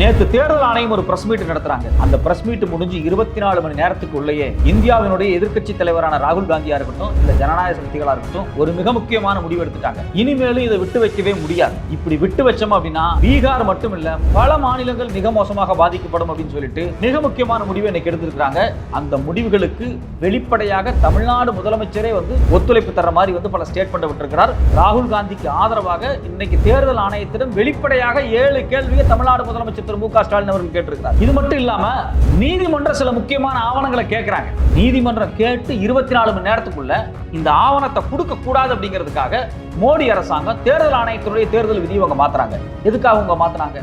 நேத்து தேர்தல் ஆணையம் ஒரு பிரஸ் மீட் நடத்துறாங்க. அந்த பிரஸ் மீட் முடிஞ்சு இருபத்தி நாலு மணி நேரத்துக்குள்ளேயே இந்தியாவினுடைய எதிர்க்கட்சி தலைவரான ராகுல் காந்தியா இருக்கட்டும் இல்ல ஜனநாயக சக்திகளா இருக்கட்டும் ஒரு மிக முக்கியமான முடிவு எடுத்துட்டாங்க. இனிமேலும் இதை விட்டு வைக்கவே முடியாது. இப்படி விட்டு வச்சோம் அப்படின்னா பீகார் மட்டும் இல்ல பல மாநிலங்கள் மிக மோசமாக பாதிக்கப்படும் அப்படின்னு சொல்லிட்டு மிக முக்கியமான முடிவை இன்னைக்கு எடுத்திருக்காங்க அந்த முடிவுகளுக்கு வெளிப்படையாக தமிழ்நாடு முதலமைச்சரே வந்து ஒத்துழைப்பு தர மாதிரி வந்து பல ஸ்டேட்மெண்ட் விட்டிருக்கிறார். ராகுல் காந்திக்கு ஆதரவாக இன்னைக்கு தேர்தல் ஆணையத்திடம் வெளிப்படையாக ஏழு கேள்வியை தமிழ்நாடு முதலமைச்சர் திரு மு க ஸ்டாலின் அவர்கள் கேட்டிருக்கிறார். இது மட்டும் இல்லாம நீதிமன்றம் சில முக்கியமான ஆவணங்களை கேட்கிறாங்க நீதிமன்றம் கேட்டு இருபத்தி நாலு மணி நேரத்துக்குள்ள இந்த ஆவணத்தை கொடுக்க கூடாது அப்படிங்கிறதுக்காக மோடி அரசாங்கம் தேர்தல் ஆணையத்தினுடைய தேர்தல் விதியை அவங்க மாத்துறாங்க. எதுக்காக அவங்க மாத்துறாங்க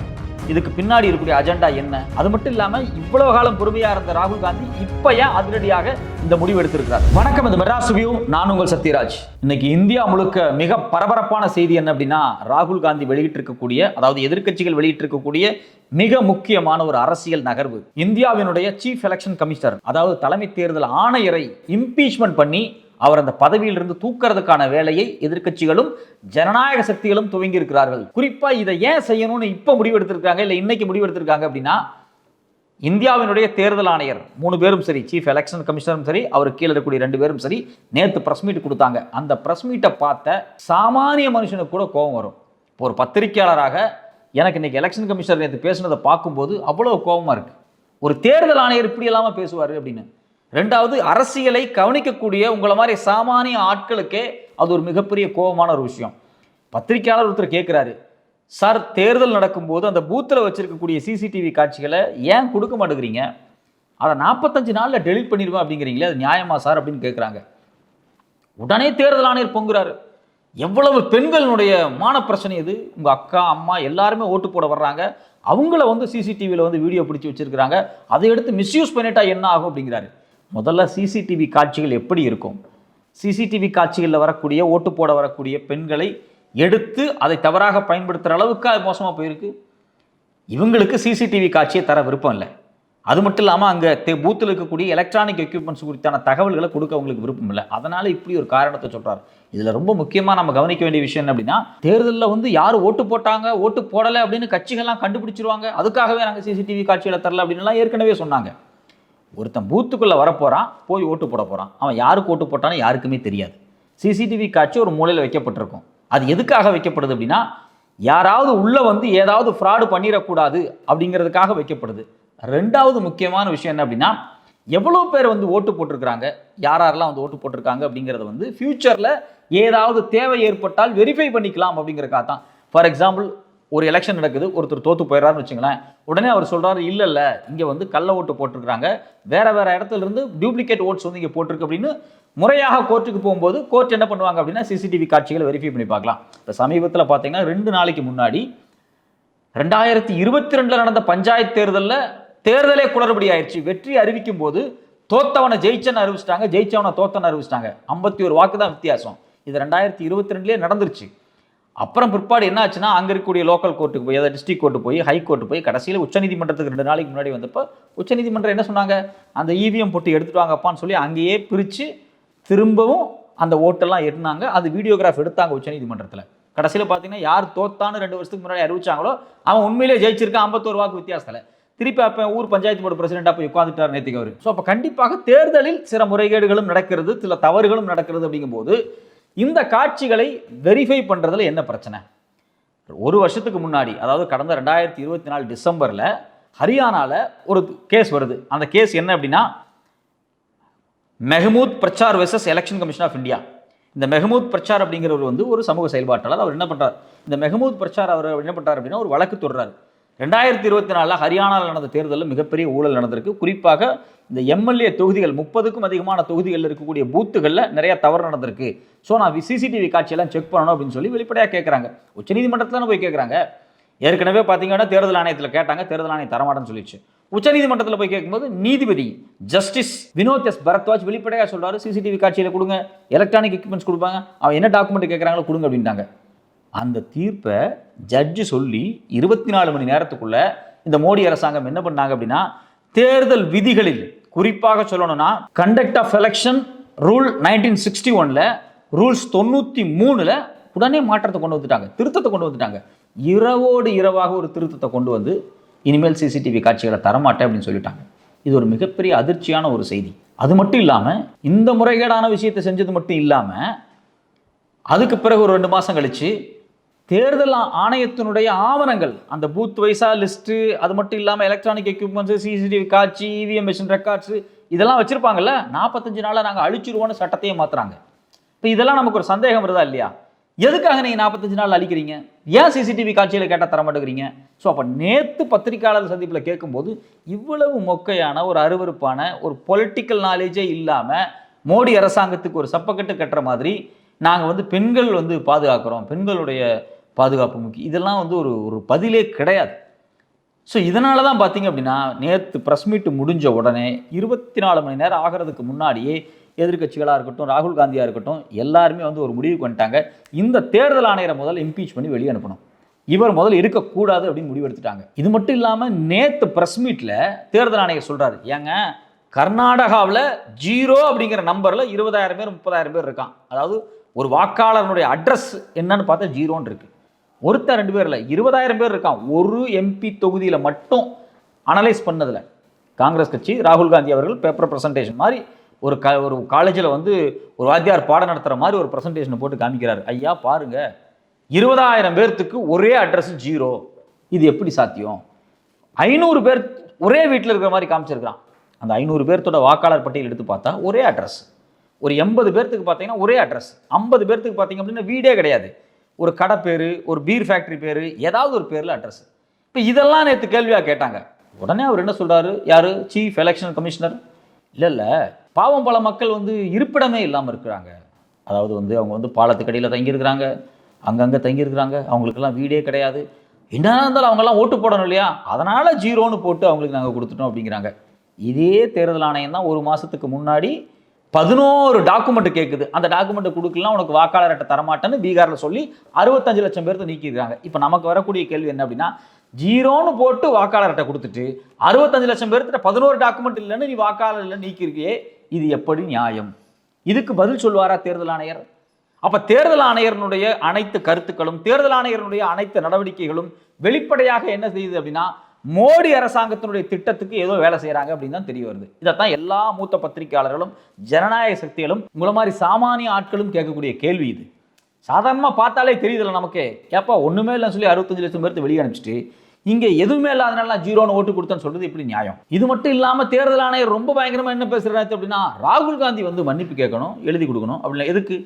இதுக்கு பின்னாடி இருக்கக்கூடிய அஜெண்டா என்ன? அது மட்டும் இல்லாம இவ்வளவு காலம் பொறுமையா இருந்த ராகுல் காந்தி இப்ப ஏன் அதிரடியாக இந்த முடிவு எடுத்திருக்கிறார்? வணக்கம் இது மெட்ராஸ் வியூ நான் உங்கள் சத்யராஜ். இன்னைக்கு இந்தியா முழுக்க மிக பரபரப்பான செய்தி என்ன அப்படின்னா ராகுல் காந்தி வெளியிட்டிருக்கக்கூடிய அதாவது எதிர்க்கட்சிகள் வெளியிட்டிருக்கக்கூடிய மிக முக்கியமான ஒரு அரசியல் நகர்வு. இந்தியாவினுடைய சீஃப் எலெக்ஷன் கமிஷனர் அதாவது தலைமை தேர்தல் ஆணையரை இம்பீச்மெண்ட் பண்ணி அவர் அந்த பதவியிலிருந்து தூக்கிறதுக்கான வேலையை எதிர்க்கட்சிகளும் ஜனநாயக சக்திகளும் துவங்கி இருக்கிறார்கள் குறிப்பா இதை ஏன் செய்யணும்னு இப்ப முடிவெடுத்திருக்காங்க இல்ல இன்னைக்கு முடிவெடுத்திருக்காங்க அப்படின்னா இந்தியாவினுடைய தேர்தல் ஆணையர் மூணு பேரும் சரி சீஃப் எலெக்ஷன் கமிஷனரும் சரி அவர் கீழே இருக்கக்கூடிய ரெண்டு பேரும் சரி நேற்று ப்ரெஸ் மீட் கொடுத்தாங்க. அந்த ப்ரெஸ் மீட்டை பார்த்த சாமானிய மனுஷனுக்கு கூட கோபம் வரும். இப்போ ஒரு பத்திரிகையாளராக எனக்கு இன்னைக்கு எலெக்ஷன் கமிஷனர் நேற்று பேசுனதை பார்க்கும்போது அவ்வளோ கோபமா இருக்கு. ஒரு தேர்தல் ஆணையர் இப்படி இல்லாமல் பேசுவார் அப்படின்னு. ரெண்டாவது அரசியலை கவனிக்கக்கூடிய உங்களை மாதிரி சாமானிய ஆட்களுக்கே அது ஒரு மிகப்பெரிய கோபமான ஒரு விஷயம். பத்திரிக்கையாளர் ஒருத்தர் கேட்குறாரு சார் தேர்தல் நடக்கும்போது அந்த பூத்தில் வச்சிருக்கக்கூடிய சிசிடிவி காட்சிகளை ஏன் கொடுக்க மாட்டேங்கிறீங்க? அதை நாற்பத்தஞ்சு நாளில் டெலிட் பண்ணிடுவேன் அப்படிங்கிறீங்களே அது நியாயமா சார்? அப்படின்னு கேட்குறாங்க உடனே தேர்தல் ஆணையர் பொங்குறாரு. எவ்வளவு பெண்களுடைய மான பிரச்சனை இது? உங்கள் அக்கா அம்மா எல்லாருமே ஓட்டு போட வர்றாங்க. அவங்கள வந்து சிசிடிவியில் வந்து வீடியோ பிடிச்சி வச்சிருக்கிறாங்க. அதை எடுத்து மிஸ்யூஸ் பண்ணிட்டா என்ன ஆகும்? அப்படிங்கிறாரு. முதல்ல சிசிடிவி காட்சிகள் எப்படி இருக்கும்? சிசிடிவி காட்சிகளில் வரக்கூடிய ஓட்டு போட வரக்கூடிய பெண்களை எடுத்து அதை தவறாக பயன்படுத்துகிற அளவுக்கு அது மோசமாக போயிருக்கு. இவங்களுக்கு சிசிடிவி காட்சியை தர விருப்பம் இல்லை. அது மட்டும் இல்லாமல் அங்கே தே பூத்தில் இருக்கக்கூடிய எலக்ட்ரானிக் எக்யூப்மெண்ட்ஸ் குறித்தான தகவல்களை கொடுக்க அவங்களுக்கு விருப்பம் இல்லை. அதனால் இப்படி ஒரு காரணத்தை சொல்கிறார் இதில் ரொம்ப முக்கியமாக நம்ம கவனிக்க வேண்டிய விஷயம் என்ன அப்படின்னா தேர்தலில் வந்து யார் ஓட்டு போட்டாங்க ஓட்டு போடலை அப்படின்னு கட்சிகள்லாம் கண்டுபிடிச்சிருவாங்க. அதுக்காகவே நாங்கள் சிசிடிவி காட்சிகளை தரல அப்படின்னுலாம் ஏற்கனவே சொன்னாங்க. ஒருத்தன் பூத்துக்குள்ளே வரப்போகிறான் போய் ஓட்டு போட போகிறான் அவன் யாருக்கு ஓட்டு போட்டான்னு யாருக்குமே தெரியாது. சிசிடிவி காட்சி ஒரு மூலையில் வைக்கப்பட்டிருக்கும். அது எதுக்காக வைக்கப்படுது அப்படின்னா யாராவது உள்ளே வந்து ஏதாவது ஃப்ராடு பண்ணிடக்கூடாது அப்படிங்கிறதுக்காக வைக்கப்படுது. ரெண்டாவது முக்கியமான விஷயம் என்ன அப்படின்னா எவ்வளோ பேர் வந்து ஓட்டு போட்டிருக்கிறாங்க யார் யாரெல்லாம் வந்து ஓட்டு போட்டிருக்காங்க அப்படிங்கிறத வந்து ஃப்யூச்சரில் ஏதாவது தேவை ஏற்பட்டால் வெரிஃபை பண்ணிக்கலாம் அப்படிங்கிறக்காக தான் ஃபார் எக்ஸாம்பிள் ஒரு எலெக்ஷன் நடக்குது ஒருத்தர் தோத்து போயிடறாருன்னு வச்சுங்களேன் உடனே அவர் சொல்கிறாரு இல்லை இல்லை இங்கே வந்து கள்ள ஓட்டு போட்டிருக்கிறாங்க. வேற வேற இடத்துல இருந்து டூப்ளிகேட் ஓட்ஸ் வந்து இங்கே போட்டிருக்கு. அப்படின்னு முறையாக கோர்ட்டுக்கு போகும்போது கோர்ட் என்ன பண்ணுவாங்க அப்படின்னா சிசிடிவி காட்சிகளை வெரிஃபை பண்ணி பார்க்கலாம். இப்போ சமீபத்தில் பார்த்தீங்கன்னா ரெண்டு நாளைக்கு முன்னாடி ரெண்டாயிரத்தி இருபத்தி ரெண்டில் நடந்த பஞ்சாயத்து தேர்தலில் தேர்தலே குளறுபடி ஆயிடுச்சு வெற்றி அறிவிக்கும் போது தோத்தவனை ஜெயிச்சன்னு அறிவிச்சிட்டாங்க ஜெயிச்சவனை தோத்தனை அறிவிச்சிட்டாங்க. ஐம்பத்தி ஒரு வாக்கு தான் வித்தியாசம். இது ரெண்டாயிரத்தி இருபத்தி ரெண்டுலேயே நடந்துருச்சு. அப்புறம் பிற்பாடு என்ன ஆச்சுன்னா அங்கே இருக்கக்கூடிய லோக்கல் கோர்ட்டுக்கு போய் அதாவது டிஸ்ட்ரிக் கோர்ட்டு போய் ஹை கோர்ட்டு போய் கடைசியில் உச்சநீதிமன்றத்துக்கு ரெண்டு நாளைக்கு முன்னாடி வந்தப்போ உச்சநீதிமன்றம் என்ன சொன்னாங்க? அந்த இவிஎம் போட்டு எடுத்துட்டு வாங்கப்பான்னு சொல்லி அங்கேயே பிரித்து திரும்பவும் அந்த ஓட்டெல்லாம் எட்டினாங்க. அது வீடியோகிராஃப் எடுத்தாங்க உச்சநீதிமன்றத்தில். கடைசியில் பார்த்தீங்கன்னா யார் தோத்தான்னு ரெண்டு வருஷத்துக்கு முன்னாடி அறிவிச்சாங்களோ அவன் உண்மையிலே ஜெயிச்சிருக்கான் ஐம்பத்தோரு வாக்கு வித்தியாசத்தில். திருப்பி அப்போ ஊர் பஞ்சாயத்து போர்டு பிரசிடெண்டாக போய் உட்காந்துட்டார் நேற்றுக்கு அவர். ஸோ அப்போ கண்டிப்பாக தேர்தலில் சில முறைகேடுகளும் நடக்கிறது சில தவறுகளும் நடக்கிறது அப்படிங்கும்போது இந்த காட்சிகளை வெரிஃபை பண்ணுறதுல என்ன பிரச்சனை? ஒரு வருஷத்துக்கு முன்னாடி அதாவது கடந்த ரெண்டாயிரத்தி இருபத்தி நாலு டிசம்பரில் ஹரியானாவில் ஒரு கேஸ் வருது. அந்த கேஸ் என்ன அப்படின்னா Mehmood Pracha versus election commission of India இந்த மெஹமூத் பிரச்சார் அப்படிங்கிறவர் வந்து ஒரு சமூக செயல்பாட்டாளர். அவர் என்ன பண்ணுறார் இந்த மெஹமூத் பிரச்சார் அவர் என்ன பண்ணுறார் அப்படின்னா ஒரு வழக்கு தொடர்றாரு ரெண்டாயிரத்தி இருபத்தி நாலில் ஹரியானாவில் நடந்த தேர்தலில் மிகப்பெரிய ஊழல் நடந்திருக்கு. குறிப்பாக இந்த எம்எல்ஏ தொகுதிகள் முப்பதுக்கும் அதிகமான தொகுதிகளில் இருக்கக்கூடிய பூத்துகளில் நிறைய தவறு நடந்திருக்கு. ஸோ நான் சிசிடிவி காட்சியெல்லாம் செக் பண்ணணும் அப்படின்னு சொல்லி வெளிப்படையாக கேட்குறாங்க உச்சநீதிமன்றத்தில் போய் கேட்குறாங்க ஏற்கனவே பார்த்தீங்கன்னா தேர்தல் ஆணையத்தில் கேட்டாங்க. தேர்தல் ஆணையம் தரமாட்டேன்னு சொல்லிச்சு. உச்சநீதிமன்றத்தில் போய் கேட்கும்போது நீதிபதி ஜஸ்டிஸ் வினோத் எஸ் பரத்வாஜ் வெளிப்படையாக சொல்கிறாரு சிசிடிவி காட்சியில் கொடுங்க. எலக்ட்ரானிக் எக்யூப்மெண்ட்ஸ் கொடுப்பாங்க. அவன் என்ன டாக்குமெண்ட் கேட்குறாங்களோ கொடுங்க அப்படின்ட்டாங்க. அந்த தீர்ப்பை ஜட்ஜு சொல்லி இருபத்தி நாலு மணி நேரத்துக்குள்ள இந்த மோடி அரசாங்கம் என்ன பண்ணாங்க அப்படின்னா தேர்தல் விதிகளில் குறிப்பாக சொல்லணும்னா conduct of election rule nineteen sixty ஒன்ல ரூல்ஸ் தொண்ணூற்றி மூணுல உடனே மாற்றத்தை கொண்டு வந்துட்டாங்க திருத்தத்தை கொண்டு வந்துட்டாங்க. இரவோடு இரவாக ஒரு திருத்தத்தை கொண்டு வந்து இனிமேல் சிசிடிவி காட்சிகளை தரமாட்டேன் அப்படின்னு சொல்லிட்டாங்க. இது ஒரு மிகப்பெரிய அதிர்ச்சியான ஒரு செய்தி. அது மட்டும் இல்லாமல் இந்த முறைகேடான விஷயத்தை செஞ்சது மட்டும் இல்லாமல் அதுக்கு பிறகு ஒரு ரெண்டு மாதம் கழித்து தேர்தல் ஆணையத்தினுடைய ஆவணங்கள் அந்த பூத் வைஸா லிஸ்ட்டு அது மட்டும் இல்லாமல் எலக்ட்ரானிக் எக்யூப்மெண்ட்ஸு சிசிடிவி காட்சி இவிஎம் மிஷின் ரெக்கார்ட்ஸு இதெல்லாம் வச்சுருப்பாங்கல்ல? நாற்பத்தஞ்சு நாளில் நாங்கள் அழிச்சிருவோம்னு சட்டத்தையே மாற்றுறாங்க இப்போ இதெல்லாம் நமக்கு ஒரு சந்தேகம் வருதா இல்லையா? எதுக்காக நீங்கள் நாற்பத்தஞ்சு நாள் அழிக்கிறீங்க? ஏன் சிசிடிவி காட்சியில் கேட்டால் தர மாட்டேங்கிறீங்க? ஸோ அப்போ நேற்று பத்திரிக்கையாளர் சந்திப்பில் கேட்கும்போது இவ்வளவு மொக்கையான ஒரு அருவருப்பான ஒரு பொலிட்டிக்கல் நாலேஜே இல்லாமல் மோடி அரசாங்கத்துக்கு ஒரு சப்பக்கட்டு கட்டுற மாதிரி நாங்கள் வந்து பெண்கள் வந்து பாதுகாக்கிறோம். பெண்களுடைய பாதுகாப்பு முக்கியம் இதெல்லாம் வந்து ஒரு ஒரு பதிலே கிடையாது. ஸோ இதனால தான் பார்த்தீங்க அப்படின்னா நேற்று ப்ரெஸ் மீட் முடிஞ்ச உடனே இருபத்தி நாலு மணி நேரம் ஆகிறதுக்கு முன்னாடியே எதிர்க்கட்சிகளாக இருக்கட்டும் ராகுல் காந்தியாக இருக்கட்டும் எல்லாருமே வந்து ஒரு முடிவுக்கு வந்துட்டாங்க. இந்த தேர்தல் ஆணையரை முதல்ல இம்பீச் பண்ணி வெளியே அனுப்பணும். இவர் முதல்ல இருக்கக்கூடாது அப்படின்னு முடிவெடுத்துட்டாங்க. இது மட்டும் இல்லாமல் நேற்று ப்ரெஸ் மீட்டில் தேர்தல் ஆணையர் சொல்கிறாரு ஏங்க கர்நாடகாவில் ஜீரோ அப்படிங்கிற நம்பரில் இருபதாயிரம் பேர் முப்பதாயிரம் பேர் இருக்கான். அதாவது ஒரு வாக்காளருடைய அட்ரஸ் என்னன்னு பார்த்தா ஜீரோன்னு இருக்குது ஒருத்தர் ரெண்டு பேர் இல்லை இருபதாயிரம் பேர் இருக்கான். ஒரு எம்பி தொகுதியில் மட்டும் அனலைஸ் பண்ணதில். காங்கிரஸ் கட்சி ராகுல் காந்தி அவர்கள் பேப்பர் ப்ரெசன்டேஷன் மாதிரி ஒரு க ஒரு காலேஜில் வந்து ஒரு வாத்தியார் பாடம் நடத்துகிற மாதிரி ஒரு ப்ரெசன்டேஷனை போட்டு காமிக்கிறார். ஐயா பாருங்க. இருபதாயிரம் பேர்த்துக்கு ஒரே அட்ரஸ் ஜீரோ இது எப்படி சாத்தியம்? ஐநூறு பேர் ஒரே வீட்டில் இருக்கிற மாதிரி காமிச்சிருக்கிறான். அந்த ஐநூறு பேர்த்தோட வாக்காளர் பட்டியல் எடுத்து பார்த்தா ஒரே அட்ரஸ் ஒரு எண்பது பேர்த்துக்கு பார்த்தீங்கன்னா ஒரே அட்ரஸ் ஐம்பது பேர்த்துக்கு பார்த்தீங்க அப்படின்னா வீடே கிடையாது. ஒரு கடை பேர் ஒரு பீர் ஃபேக்ட்ரி பேர் ஏதாவது ஒரு பேரில் அட்ரஸ் இப்போ இதெல்லாம் நேற்று கேள்வியாக கேட்டாங்க. உடனே அவர் என்ன சொல்கிறாரு யார்? சீஃப் எலெக்ஷன் கமிஷனர் இல்லை இல்லை. பாவம் பல மக்கள் வந்து இருப்பிடமே இல்லாமல் இருக்கிறாங்க. அதாவது வந்து அவங்க வந்து பாலத்துக்கடியில் தங்கியிருக்கிறாங்க. அங்கங்கே தங்கியிருக்கிறாங்க. அவங்களுக்கெல்லாம் வீடே கிடையாது. என்ன இருந்தாலும் அவங்கெல்லாம் ஓட்டு போடணும் இல்லையா? அதனால் ஜீரோன்னு போட்டு அவங்களுக்கு நாங்கள் கொடுத்துட்டோம் அப்படிங்கிறாங்க. இதே தேர்தல் ஆணையம் தான் ஒரு மாதத்துக்கு முன்னாடி பதினோரு டாக்குமெண்ட் கேட்குது அந்த டாக்குமெண்ட்டை கொடுக்கலாம் உனக்கு வாக்காளர் அட்டை தரமாட்டேன்னு பீகாரில் சொல்லி அறுபத்தஞ்சு லட்சம் பேர்த்து நீக்கியிருக்காங்க. இப்போ நமக்கு வரக்கூடிய கேள்வி என்ன அப்படின்னா ஜீரோன்னு போட்டு வாக்காளர் அட்டை கொடுத்துட்டு அறுபத்தஞ்சு லட்சம் பேர்த்திட்ட பதினோரு டாக்குமெண்ட் இல்லைன்னு நீ வாக்காளர் இல்லை நீக்கிருக்கியே இது எப்படி நியாயம்? இதுக்கு பதில் சொல்வாரா தேர்தல் ஆணையர்? அப்போ தேர்தல் ஆணையரனுடைய அனைத்து கருத்துக்களும் தேர்தல் ஆணையரனுடைய அனைத்து நடவடிக்கைகளும் வெளிப்படையாக என்ன செய்யுது அப்படின்னா மோடி அரசாங்கத்தினுடைய திட்டத்துக்கு ஏதோ வேலை செய்கிறாங்க அப்படின்னு தான் தெரிய வருது. இதைத்தான் எல்லா மூத்த பத்திரிகையாளர்களும் ஜனநாயக சக்திகளும் உங்களை மாதிரி சாமானிய ஆட்களும் கேட்கக்கூடிய கேள்வி இது. சாதாரணமாக பார்த்தாலே தெரியுதுல்ல நமக்கு. ஏப்பா ஒன்றுமே இல்லைன்னு சொல்லி அறுபத்தஞ்சு லட்சம் பேர்த்து வெளியே அனுப்பிச்சிட்டு இங்கே எதுவுமே இல்லாதனால நான் ஜீரோன்னு ஓட்டு கொடுத்தேன்னு சொல்றது இப்படி நியாயம்? இது மட்டும் இல்லாமல் தேர்தல் ஆணையர் ரொம்ப பயங்கரமாக என்ன பேசுகிறாரு அப்படின்னா ராகுல் காந்தி வந்து மன்னிப்பு கேட்கணும் எழுதி கொடுக்கணும் அப்படின்னா எதுக்கு?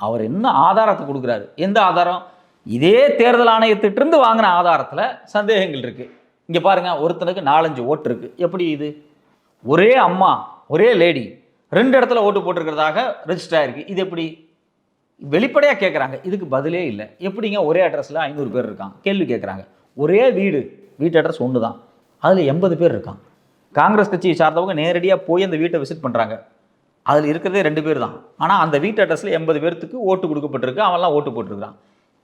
அவர் என்ன ஆதாரத்தை கொடுக்குறாரு? எந்த ஆதாரம்? இதே தேர்தல் ஆணையத்திட்டிருந்து வாங்கின ஆதாரத்தில் சந்தேகங்கள் இருக்குது இங்கே பாருங்கள் ஒருத்தனுக்கு நாலஞ்சு ஓட்டு இருக்கு. எப்படி இது? ஒரே அம்மா ஒரே லேடி ரெண்டு இடத்துல ஓட்டு போட்டிருக்கிறதாக ரெஜிஸ்டர் ஆகிருக்கு இது எப்படி? வெளிப்படையாக கேட்குறாங்க இதுக்கு பதிலே இல்லை. எப்படிங்க ஒரே அட்ரஸில் ஐநூறு பேர் இருக்கான் கேள்வி கேட்குறாங்க ஒரே வீடு வீட்டு அட்ரஸ் ஒன்று தான் அதில் எண்பது பேர் இருக்கான் காங்கிரஸ் கட்சியை சார்ந்தவங்க நேரடியாக போய் அந்த வீட்டை விசிட் பண்ணுறாங்க அதில் இருக்கிறதே ரெண்டு பேர் தான். ஆனால் அந்த வீட்டு அட்ரஸில் எண்பது பேர்த்துக்கு ஓட்டு கொடுக்கப்பட்டிருக்கு. அவன்லாம் ஓட்டு போட்டிருக்கான்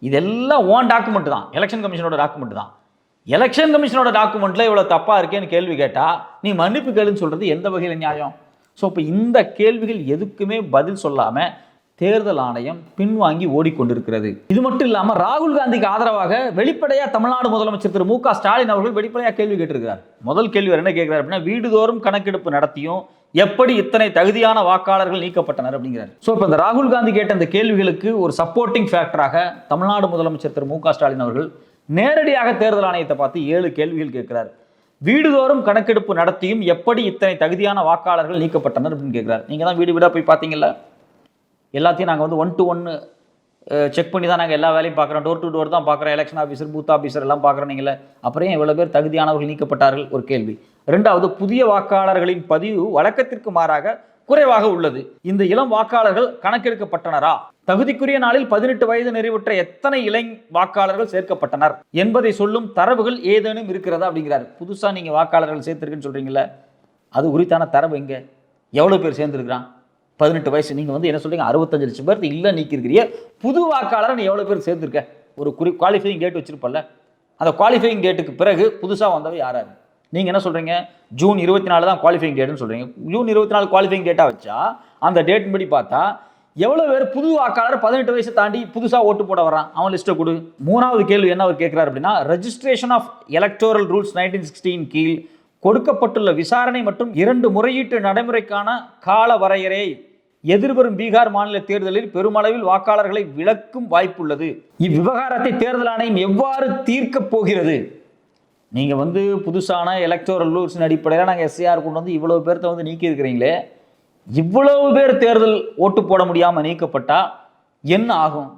இதெல்லாம் ஓன் டாக்குமெண்ட் தான். எலெக்ஷன் கமிஷனோட டாக்குமெண்ட் தான். எலெக்ஷன் கமிஷனோட டாக்குமெண்ட்டில் இவ்வளோ தப்பாக இருக்கேன்னு கேள்வி கேட்டால் நீ மன்னிப்பு கேளுன்னு சொல்கிறது எந்த வகையில் நியாயம்? ஸோ இப்போ இந்த கேள்விகள் எதுக்குமே பதில் சொல்லாமல் தேர்தல் ஆணையம் பின்வாங்கி ஓடிக்கொண்டிருக்கிறது. இது மட்டும் இல்லாமல் ராகுல் காந்திக்கு ஆதரவாக வெளிப்படையாக தமிழ்நாடு முதலமைச்சர் திரு மு க ஸ்டாலின் அவர்கள் வெளிப்படையாக கேள்வி கேட்டிருக்கிறார். முதல் கேள்வி என்ன கேட்கிறார் அப்படின்னா வீடுதோறும் கணக்கெடுப்பு நடத்தியும் எப்படி இத்தனை தகுதியான வாக்காளர்கள் நீக்கப்பட்டனர் அப்படிங்கிறார். ஸோ இப்போ இந்த ராகுல் காந்தி கேட்ட இந்த கேள்விகளுக்கு ஒரு சப்போர்ட்டிங் ஃபேக்டராக தமிழ்நாடு முதலமைச்சர் திரு மு க ஸ்டாலின் அவர்கள் நேரடியாக தேர்தல் ஆணையத்தை பார்த்து ஏழு கேள்விகள் கேட்கிறார். வீடுதோறும் கணக்கெடுப்பு நடத்தியும் எப்படி இத்தனை தகுதியான வாக்காளர்கள் நீக்கப்பட்டனர் அப்படின்னு கேட்கிறார். நீங்கள் தான் வீடு வீடாக போய் பார்த்தீங்கல்ல? எல்லாத்தையும் நாங்கள் வந்து ஒன் டு ஒன்று செக் பண்ணி தான் நாங்கள் எல்லா வேலையும் பார்க்குறோம். டோர் டு டோர் தான் பார்க்குறோம். எலெக்ஷன் ஆஃபீஸர் பூத் ஆஃபீஸர் எல்லாம் பார்க்குறோம் நீங்களே. அப்புறம் இவ்வளோ பேர் தகுதியானவர்கள் நீக்கப்பட்டார்கள்? ஒரு கேள்வி. ரெண்டாவது புதிய வாக்காளர்களின் பதிவு வழக்கத்திற்கு மாறாக குறைவாக உள்ளது. இந்த இளம் வாக்காளர்கள் கணக்கெடுக்கப்பட்டனரா? தகுதிக்குரிய நாளில் பதினெட்டு வயது நிறைவுற்ற எத்தனை இளை வாக்காளர்கள் சேர்க்கப்பட்டனர் என்பதை சொல்லும் தரவுகள் ஏதேனும் இருக்கிறதா அப்படிங்கிறாரு. புதுசாக நீங்கள் வாக்காளர்கள் சேர்த்துருக்குன்னு சொல்கிறீங்களே அது உரித்தான தரவு எங்கே? எவ்வளோ பேர் சேர்ந்துருக்குறான்? பதினெட்டு வயசு நீங்கள் வந்து என்ன சொல்கிறீங்க அறுபத்தஞ்சு லட்சம் பேர் இல்லை நீக்கிருக்கிறீ புது வாக்காளரை நீ எவ்வளோ பேர் சேர்த்துருக்க ஒரு குறி குவாலிஃபைங் டேட் வச்சுருப்பல்ல அந்த குவாலிஃபைங் டேட்டுக்கு பிறகு புதுசாக வந்தவ யாராரு? நீங்கள் என்ன சொல்கிறீங்க ஜூன் இருபத்தி நாலு தான் குவாலிஃபைங் டேட்னு சொல்கிறீங்க ஜூன் இருபத்தி நாலு குவாலிஃபைங் டேட்டாக வச்சா அந்த டேட் படி பார்த்தா எவ்வளோ பேர் புது வாக்காளர் பதினெட்டு வயசை தாண்டி புதுசாக ஓட்டு போட வரான் அவன் லிஸ்ட்டை கொடு. மூணாவது கேள்வி என்ன அவர் கேட்குறாரு அப்படின்னா registration of electoral rules nineteen sixteen கீழ் கொடுக்கப்பட்டுள்ள விசாரணை மற்றும் இரண்டு முறையீட்டு நடைமுறைக்கான கால வரையறை எதிர்வரும் பீகார் மாநில தேர்தலில் பெருமளவில் வாக்காளர்களை விளக்கும் வாய்ப்புள்ளது. இவ்விவகாரத்தை தேர்தல் ஆணையம் எவ்வாறு தீர்க்கப் போகிறது? நீங்கள் வந்து புதுசான எலக்டோரல் ரூல்ஸின் அடிப்படையில் நாங்கள் எஸ்ஐஆர் கொண்டு வந்து இவ்வளோ பேர்த்த வந்து நீக்கி இருக்கிறீங்களே இவ்வளவு பேர் தேர்தல் ஓட்டு போட முடியாமல் நீக்கப்பட்டா என்ன ஆகும்?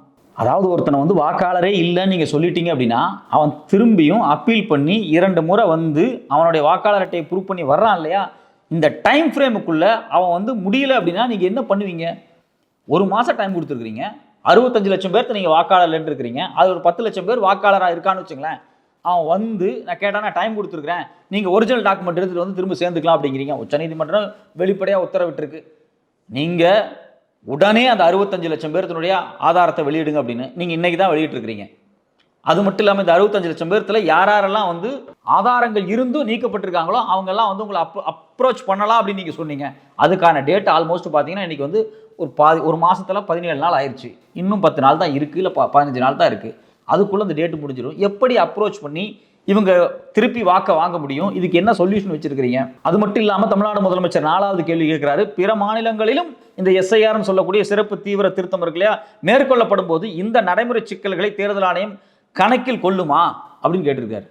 அதாவது ஒருத்தனை வந்து வாக்காளரே இல்லைன்னு நீங்கள் சொல்லிட்டீங்க அப்படின்னா அவன் திரும்பியும் அப்பீல் பண்ணி இரண்டு முறை வந்து அவனுடைய வாக்காளர் அட்டையை ப்ரூவ் பண்ணி வர்றான் இல்லையா? இந்த டைம் ஃப்ரேமுக்குள்ளே அவன் வந்து முடியல அப்படின்னா நீங்கள் என்ன பண்ணுவீங்க? ஒரு மாதம் டைம் கொடுத்துருக்குறீங்க. அறுபத்தஞ்சு லட்சம் பேர்த்த நீங்கள் வாக்காளர் இருக்கிறீங்க. அது ஒரு பத்து லட்சம் பேர் வாக்காளராக இருக்கான்னு வச்சுங்களேன். அவன் வந்து நான் கேட்டால் நான் டைம் கொடுத்துருக்குறேன். நீங்கள் ஒரிஜினல் டாக்குமெண்ட் எடுத்துகிட்டு வந்து திரும்ப சேர்ந்துக்கலாம் அப்படிங்கிறீங்க. உச்சநீதிமன்றம் வெளிப்படையாக உத்தரவிட்டிருக்கு. நீங்கள் உடனே அந்த அறுபத்தஞ்சு லட்சம் பேர்த்தினுடைய ஆதாரத்தை வெளியிடுங்க அப்படின்னு நீங்கள் இன்றைக்கி தான் வெளியிட்டிருக்கிறீங்க. அது மட்டும் இல்லாமல் இந்த அறுபத்தஞ்சு லட்சம் பேர்த்தில் யார் யாரெல்லாம் வந்து ஆதாரங்கள் இருந்தும் நீக்கப்பட்டிருக்காங்களோ அவங்கெல்லாம் வந்து உங்களை அப் அப்ரோச் பண்ணலாம் அப்படின்னு நீங்கள் சொன்னீங்க. அதுக்கான டேட் ஆல்மோஸ்ட் பார்த்தீங்கன்னா இன்றைக்கி வந்து ஒரு பாதி ஒரு மாதத்தில் பதினேழு நாள் ஆயிடுச்சு இன்னும் பத்து நாள் தான் இருக்குது இல்லை ப பதினஞ்சு நாள் தான் இருக்குது அதுக்குள்ளே அந்த டேட் முடிஞ்சிடும் எப்படி அப்ரோச் பண்ணி இவங்க திருப்பி வாக்க வாங்க முடியும்? இதுக்கு என்ன சொல்யூஷன் வச்சிருக்கிறீங்க? அது மட்டும் இல்லாமல் தமிழ்நாடு முதலமைச்சர் நாலாவது கேள்வி கேட்கிறாரு. பிற மாநிலங்களிலும் இந்த எஸ்ஐஆர்னு சொல்லக்கூடிய சிறப்பு தீவிர திருத்தம் இருக்கு இல்லையா? மேற்கொள்ளப்படும் போது இந்த நடைமுறை சிக்கல்களை தேர்தல் ஆணையம் கணக்கில் கொள்ளுமா? அப்படின்னு கேட்டிருக்காரு.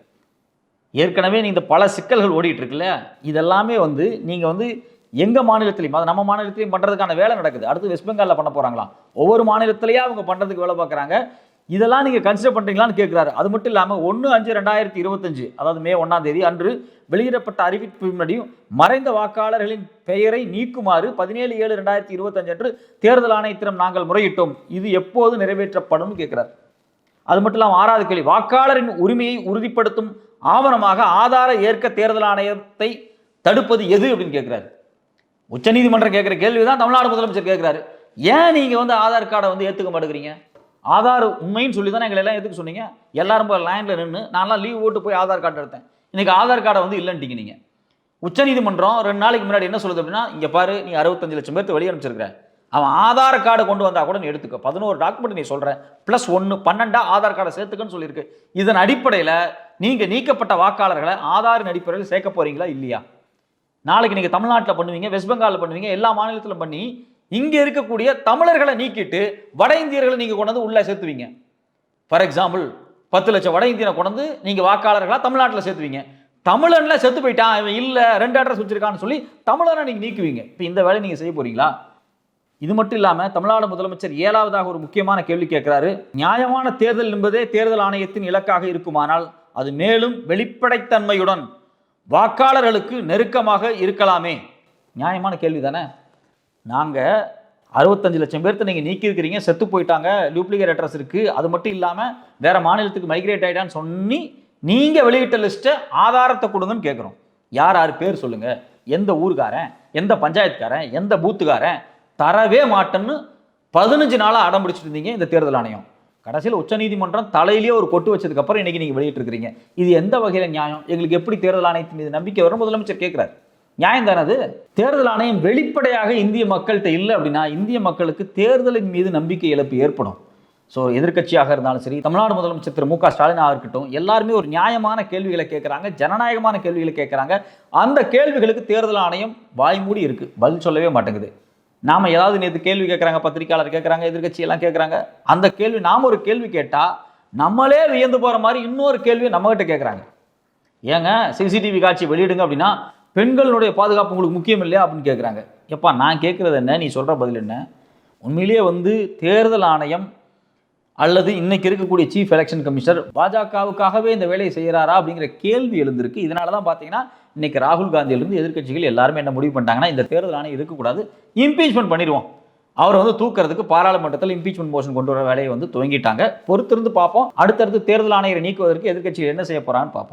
ஏற்கனவே இந்த பல சிக்கல்கள் ஓடிட்டு இருக்குல்ல இதெல்லாமே வந்து நீங்க வந்து எங்க மாநிலத்திலையும் அது நம்ம மாநிலத்திலையும் பண்றதுக்கான வேலை நடக்குது. அடுத்து வெஸ்ட் பெங்காலில் பண்ண போறாங்களாம். ஒவ்வொரு மாநிலத்திலேயே அவங்க பண்றதுக்கு வேலை பார்க்குறாங்க. இதெல்லாம் நீங்கள் கன்சிடர் பண்ணுறீங்களான்னு கேட்குறாரு அது மட்டும் இல்லாமல் ஒன்று அஞ்சு ரெண்டாயிரத்தி இருபத்தஞ்சு அதாவது மே ஒன்றாம் தேதி அன்று வெளியிடப்பட்ட அறிவிப்பு முன்னாடியும் மறைந்த வாக்காளர்களின் பெயரை நீக்குமாறு பதினேழு ஏழு ரெண்டாயிரத்தி இருபத்தஞ்சு அன்று தேர்தல் ஆணையத்திடம் நாங்கள் முறையிட்டோம். இது எப்போது நிறைவேற்றப்படும் கேட்குறாரு அது மட்டும் இல்லாமல் ஆறாவது கேள்வி வாக்காளரின் உரிமையை உறுதிப்படுத்தும் ஆவணமாக ஆதார ஏற்க தேர்தல் ஆணையத்தை தடுப்பது எது அப்படின்னு கேட்குறாரு உச்சநீதிமன்றம் கேட்குற கேள்வி தான் தமிழ்நாடு முதலமைச்சர் கேட்குறாரு ஏன் நீங்கள் வந்து ஆதார் கார்டை வந்து ஏற்றுக்க மாட்டேங்கிறீங்க? ஆதார் உண்மைன்னு சொல்லி தான் எங்களை எல்லாம் எதுக்கு சொன்னீங்க? எல்லாரும் போய் லைனில் நின்று நான்லாம் லீவ் போட்டு போய் ஆதார் கார்டு எடுத்தேன். இன்னைக்கு ஆதார் கார்டை வந்து இல்லைன்ட்டிங்க நீங்கள் உச்சநீதிமன்றம் ரெண்டு நாளைக்கு முன்னாடி என்ன சொல்லுது அப்படின்னா இங்கே பாரு நீ அறுபத்தஞ்சு லட்சம் பேர்த்து வெளியே அனுப்பிச்சிருக்கிற. அவன் ஆதார் கார்டு கொண்டு வந்தால் கூட நீ எடுத்துக்க. பதினோரு டாக்குமெண்ட் நீ சொல்கிறேன் ப்ளஸ் ஒன்று பன்னெண்டா ஆதார் கார்டை சேர்த்துக்கன்னு சொல்லியிருக்கு. இதன் அடிப்படையில் நீங்கள் நீக்கப்பட்ட வாக்காளர்களை ஆதாரின் அடிப்படையில் சேர்க்க போகிறீங்களா இல்லையா? நாளைக்கு நீங்கள் தமிழ்நாட்டில் பண்ணுவீங்க வெஸ்ட் பெங்காலில் பண்ணுவீங்க எல்லா மாநிலத்திலும் பண்ணி இங்க இருக்கக்கூடிய தமிழர்களை நீக்கிட்டு வட இந்தியர்களை நீங்க கொண்டு உள்ளே உள்ள சேர்த்துவீங்க. ஃபார் எக்ஸாம்பிள் பத்து லட்சம் வட இந்தியனை கொண்டு நீங்கள் நீங்க வாக்காளர்களா தமிழ்நாட்டில் சேர்த்துவீங்க. தமிழன்ல செத்து போயிட்டான் இவன் இல்ல ரெண்டு அட்ரஸ் வச்சிருக்கான்னு சொல்லி தமிழனை நீங்க நீக்குவீங்க. இப்போ இந்த வேலையை நீங்க செய்ய போறீங்களா? இது மட்டும் இல்லாம தமிழ்நாடு முதலமைச்சர் ஏழாவதாக ஒரு முக்கியமான கேள்வி கேட்கிறாரு. நியாயமான தேர்தல் என்பதே தேர்தல் ஆணையத்தின் இலக்காக இருக்குமானால் அது மேலும் வெளிப்படைத்தன்மையுடன் வாக்காளர்களுக்கு நெருக்கமாக இருக்கலாமே. நியாயமான கேள்வி தானே நாங்கள் அறுபத்தஞ்சு லட்சம் பேர்த்த நீங்கள் நீக்கியிருக்கிறீங்க செத்து போயிட்டாங்க டூப்ளிகேட் அட்ரஸ் இருக்குது அது மட்டும் இல்லாமல் வேறு மாநிலத்துக்கு மைக்ரேட் ஆகிட்டான்னு சொல்லி நீங்கள் வெளியிட்ட லிஸ்ட்டை ஆதாரத்தை கொடுங்கன்னு கேட்குறோம் யார் யார் பேர் சொல்லுங்கள் எந்த ஊருக்காரன் எந்த பஞ்சாயத்துக்காரன் எந்த பூத்துக்காரன்? தரவே மாட்டேன்னு பதினஞ்சு நாளாக அடம் பிடிச்சிட்டு இருந்தீங்க இந்த தேர்தல் ஆணையம். கடைசியில் உச்சநீதிமன்றம் தலையிலேயே ஒரு கொட்டு வச்சதுக்கப்புறம் இன்றைக்கி நீங்கள் வெளியிட்டிருக்கிறீங்க. இது எந்த வகையில் நியாயம்? எங்களுக்கு எப்படி தேர்தல் ஆணையத்தின் மீது நம்பிக்கை வரும்? முதலமைச்சர் கேட்குறாரு நியாயம் தானே அது தேர்தல் ஆணையம் வெளிப்படையாக இந்திய மக்கள்கிட்ட இல்லை அப்படின்னா இந்திய மக்களுக்கு தேர்தலின் மீது நம்பிக்கை இழப்பு ஏற்படும். ஸோ எதிர்க்கட்சியாக இருந்தாலும் சரி தமிழ்நாடு முதலமைச்சர் திரு மு க ஸ்டாலினாக இருக்கட்டும் எல்லாருமே ஒரு நியாயமான கேள்விகளை கேட்குறாங்க ஜனநாயகமான கேள்விகளை கேட்குறாங்க அந்த கேள்விகளுக்கு தேர்தல் ஆணையம் வாய்மூடி இருக்குது பதில் சொல்லவே மாட்டேங்குது. நாம ஏதாவது நேற்று கேள்வி கேட்குறாங்க பத்திரிக்கையாளர் கேட்குறாங்க எதிர்கட்சி எல்லாம் கேட்குறாங்க அந்த கேள்வி நாம ஒரு கேள்வி கேட்டால் நம்மளே வியந்து போகிற மாதிரி இன்னொரு கேள்வியை நம்மகிட்ட கேட்குறாங்க ஏங்க சிசிடிவி காட்சி வெளியிடுங்க அப்படின்னா பெண்களுடைய பாதுகாப்பு உங்களுக்கு முக்கியம் இல்லையா அப்படின்னு கேட்குறாங்க எப்பா நான் கேட்குறது என்ன? நீ சொல்கிற பதில் என்ன? உண்மையிலேயே வந்து தேர்தல் ஆணையம் அல்லது இன்னைக்கு இருக்கக்கூடிய சீஃப் எலெக்ஷன் கமிஷனர் பாஜகவுக்காகவே இந்த வேலையை செய்கிறாரா அப்படிங்கிற கேள்வி எழுந்திருக்கு. இதனால தான் பார்த்தீங்கன்னா இன்னைக்கு ராகுல் காந்தியிலிருந்து எதிர்க்கட்சிகள் எல்லாருமே என்ன முடிவு பண்ணிட்டாங்கன்னா இந்த தேர்தல் ஆணையம் இருக்கக்கூடாது இம்பீச்மெண்ட் பண்ணிடுவோம். அவரை வந்து தூக்கிறதுக்கு பாராளுமன்றத்தில் இம்பீச்மெண்ட் மோஷன் கொண்டு வர வேலையை வந்து துவங்கிட்டாங்க. பொறுத்திருந்து பார்ப்போம். அடுத்தடுத்து தேர்தல் ஆணையரை நீக்குவதற்கு எதிர்க்கட்சிகள் என்ன செய்ய போகிறான்னு பார்ப்போம்.